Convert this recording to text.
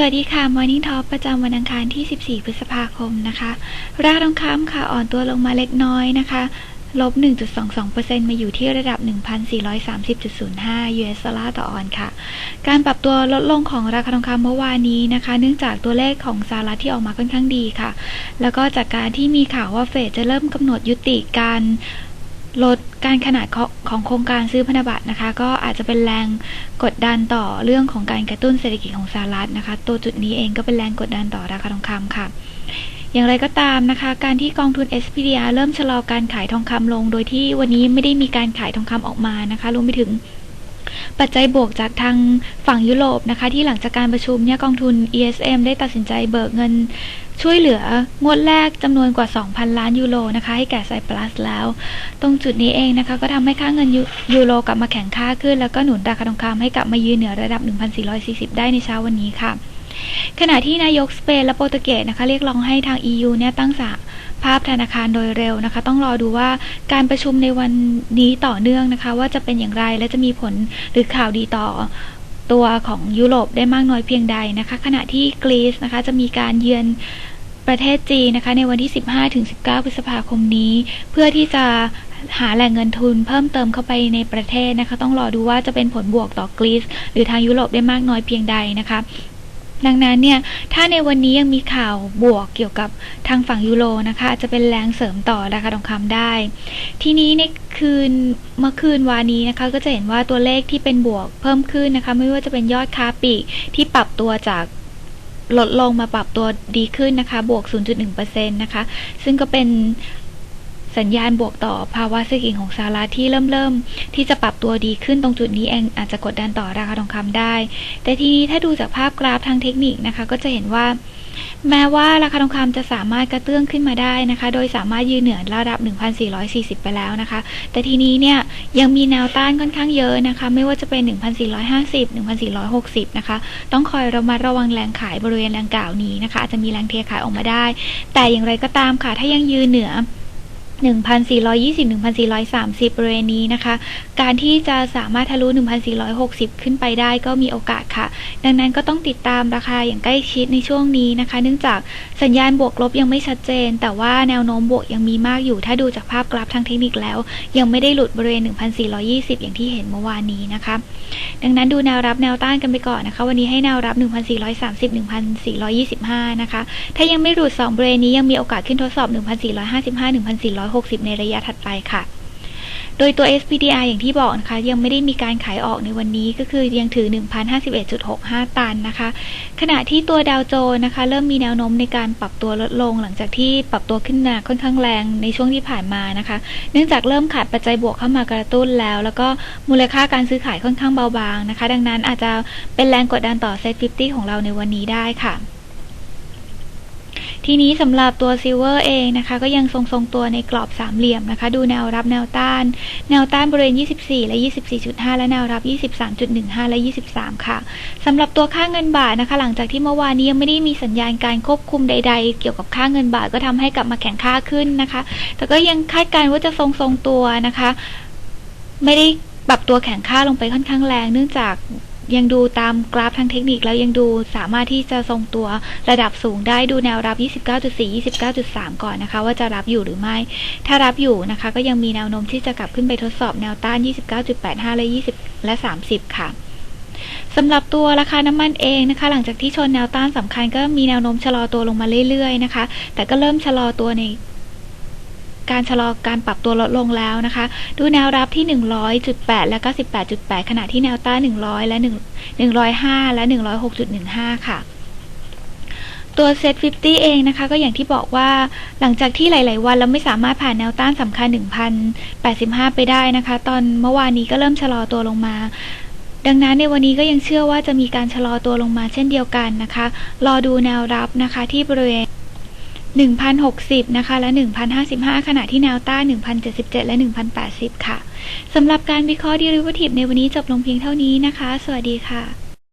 สวัสดีค่ะ Morning Talk ประจำวันอังคารที่ 14 พฤษภาคมนะคะราคาทองคำค่ะ อ่อนตัวลงมาเล็กน้อยนะคะลบ 1.22%มาอยู่ที่ระดับ 1,430.05 US ดอลลาร์ต่อออนค่ะ การปรับตัวลดลงของราคาทองคำเมื่อวานนี้นะคะ เนื่องจากตัวเลขของสหรัฐที่ออกมาค่อนข้างดีค่ะ แล้วก็จากการที่มีข่าวว่าเฟดจะเริ่มกำหนดยุติการ ลดการขนาดของโครงการซื้อพันธบัตรนะคะ ก็อาจจะเป็นแรงกดดันต่อเรื่องของการกระตุ้นเศรษฐกิจของสหรัฐนะคะ ตัวจุดนี้เองก็เป็นแรงกดดันต่อราคาทองคำค่ะ อย่างไรก็ตามนะคะ การที่กองทุน SPDR เริ่มชะลอการขายทองคำลง โดยที่วันนี้ไม่ได้มีการขายทองคำออกมานะคะรวมไปถึงปัจจัยบวกจากทางฝั่งยุโรปนะคะ ที่หลังจากการประชุมเนี่ยกองทุน ESM ได้ตัดสินใจเบิกเงิน ช่วยเหลืองวดแรกจำนวนกว่า 2,000 ล้านยูโรนะคะ ให้แก่ไซปรัสแล้ว ตรงจุดนี้เองนะคะ ก็ทำให้ค่าเงินยูโรกลับมาแข็งค่าขึ้น แล้วก็หนุนราคาทองคำให้กลับมายืนเหนือระดับ 1,440 ได้ในเช้าวันนี้ค่ะ ขณะที่นายกสเปนและโปรตุเกสนะคะ เรียกร้องให้ทาง EU เนี่ยตั้งสาภาพธนาคารโดยเร็วนะคะ ต้องรอดูว่าการประชุมในวันนี้ต่อเนื่องนะคะ ว่าจะเป็นอย่างไรและจะมีผลหรือข่าวดีต่อตัวของยุโรปได้มากน้อยเพียงใดนะคะ ขณะที่กรีซนะคะจะมีการเยือน ประเทศจีนนะคะในวันที่ 15-19 พฤษภาคมนี้ เพื่อที่จะหาแหล่งเงินทุนเพิ่มเติมเข้าไปในประเทศนะคะ ต้องรอดูว่าจะเป็นผลบวกต่อกรีซหรือทางยุโรปได้มากน้อยเพียงใดนะคะดังนั้นเนี่ย ถ้าในวันนี้ยังมีข่าวบวกเกี่ยวกับทางฝั่งยูโรนะคะ จะเป็นแรงเสริมต่อราคาทองคำได้ ทีนี้ในคืนเมื่อคืนวานี้นะคะ ก็จะเห็นว่าตัวเลขที่เป็นบวกเพิ่มขึ้นนะคะ ไม่ว่าจะเป็นยอดค้าปีกที่ปรับตัวจาก ลดลงมาปรับตัวดีขึ้นนะคะ บวก 0.1%นะคะ ซึ่งก็เป็นสัญญาณบวกต่อภาวะเศรษฐกิจของสหรัฐที่เริ่มเริ่มที่จะปรับตัวดีขึ้นตรงจุดนี้เองอาจจะกดดันต่อราคาทองคำได้ แต่ทีนี้ถ้าดูจากภาพกราฟทางเทคนิคนะคะ ก็จะเห็นว่า แม้ว่าราคาทองคำจะสามารถกระเตื้องขึ้นมาได้นะคะ โดยสามารถยืนเหนือระดับ 1,440 ไปแล้วนะคะ แต่ทีนี้เนี่ยยังมีแนวต้านค่อนข้างเยอะนะคะ ไม่ว่าจะเป็น 1,450 1,460 นะคะ ต้องคอยระมัดระวังแรงขายบริเวณแรงกล่าวนี้นะคะอาจจะมีแรงเทขายออกมาได้ แต่อย่างไรก็ตามค่ะ ถ้ายังยืนเหนือ 1,420-1,430 บริเวณนี้นะคะ การที่จะสามารถทะลุ 1,460 ขึ้นไปได้ก็มีโอกาสค่ะ ดังนั้นก็ต้องติดตามราคาอย่างใกล้ชิดในช่วงนี้นะคะ เนื่องจากสัญญาณบวกลบยังไม่ชัดเจน แต่ว่าแนวโน้มบวกยังมีมากอยู่ ถ้าดูจากภาพกราฟทางเทคนิคแล้ว ยังไม่ได้หลุดบริเวณ 1,420 อย่างที่เห็นเมื่อวานนี้นะคะ ดังนั้นดูแนวรับแนวต้านกันไปก่อนนะคะ วันนี้ให้แนวรับ 1,430-1,425 นะคะ ถ้ายังไม่หลุด 2 บริเวณนี้ยังมีโอกาสขึ้นทดสอบ 1,455-1,400 60 ในระยะถัดไปค่ะ โดยตัว SPDR อย่างที่บอกนะคะ ยังไม่ได้มีการขายออกในวันนี้ก็คือยังถือ 1,051.65 ตันนะคะ ขณะที่ตัวดาวโจนนะคะ เริ่มมีแนวโน้มในการปรับตัวลดลง หลังจากที่ปรับตัวขึ้นมาค่อนข้างแรงในช่วงที่ผ่านมานะคะ เนื่องจากเริ่มขาดปัจจัยบวกเข้ามากระตุ้นแล้ว แล้วก็มูลค่าการซื้อขายค่อนข้างเบาบางนะคะ ดังนั้นอาจจะเป็นแรงกดดันต่อ Set 50 ของเราในวันนี้ได้ค่ะ ทีนี้สำหรับตัวซิลเวอร์เองนะคะ ก็ยังทรงๆตัวในกรอบสามเหลี่ยมนะคะ ดูแนวรับแนวต้าน แนวต้านบริเวณ 24 และ 24.5 และแนวรับ 23.15 และ 23 ค่ะสำหรับตัวค่าเงินบาทนะคะ หลังจากที่เมื่อวานนี้ยังไม่ได้มีสัญญาณการควบคุมใด ๆ เกี่ยวกับค่าเงินบาทก็ทำให้กลับมาแข็งค่าขึ้นนะคะ แต่ก็ยังคาดการณ์ว่าจะทรงๆตัวนะคะ ไม่ได้ปรับตัวแข็งค่าลงไปค่อนข้างแรง เนื่องจาก ยังดูตามกราฟทางเทคนิคแล้วยังดูสามารถที่จะทรงตัวระดับสูงได้ดูแนวรับ 29.4 29.3 ก่อนนะคะ ว่าจะรับอยู่หรือไม่ ถ้ารับอยู่นะคะก็ยังมีแนวโน้มที่จะกลับขึ้นไปทดสอบแนวต้าน 29.85 และ 20 และ 30 ค่ะสำหรับตัวราคาน้ำมันเองนะคะ หลังจากที่ชนแนวต้านสำคัญก็มีแนวโน้มชะลอตัวลงมาเรื่อยๆนะคะ แต่ก็เริ่มชะลอตัวใน การชะลอการปรับตัวลดลงแล้วนะคะ ดูแนวรับที่ 100.8 และ98.8 ขณะที่แนวต้าน100 และ 1 105 และ 106.15 ค่ะตัวเซต50 เองนะคะ ก็อย่างที่บอกว่าหลังจากที่หลาย ๆ วันเราไม่สามารถผ่านแนวต้านสำคัญ 1,085 ไปได้นะคะ ตอนเมื่อวานนี้ก็เริ่มชะลอตัวลงมา ดังนั้นในวันนี้ก็ยังเชื่อว่าจะมีการชะลอตัวลงมาเช่นเดียวกันนะคะ รอดูแนวรับนะคะที่บริเวณ 1,060 นะคะ และ 1,055 ขณะที่แนวต้าน1,077 และ 1,080 ค่ะ สำหรับการวิเคราะห์ derivative ในวันนี้จบลงเพียงเท่านี้นะคะ สวัสดีค่ะ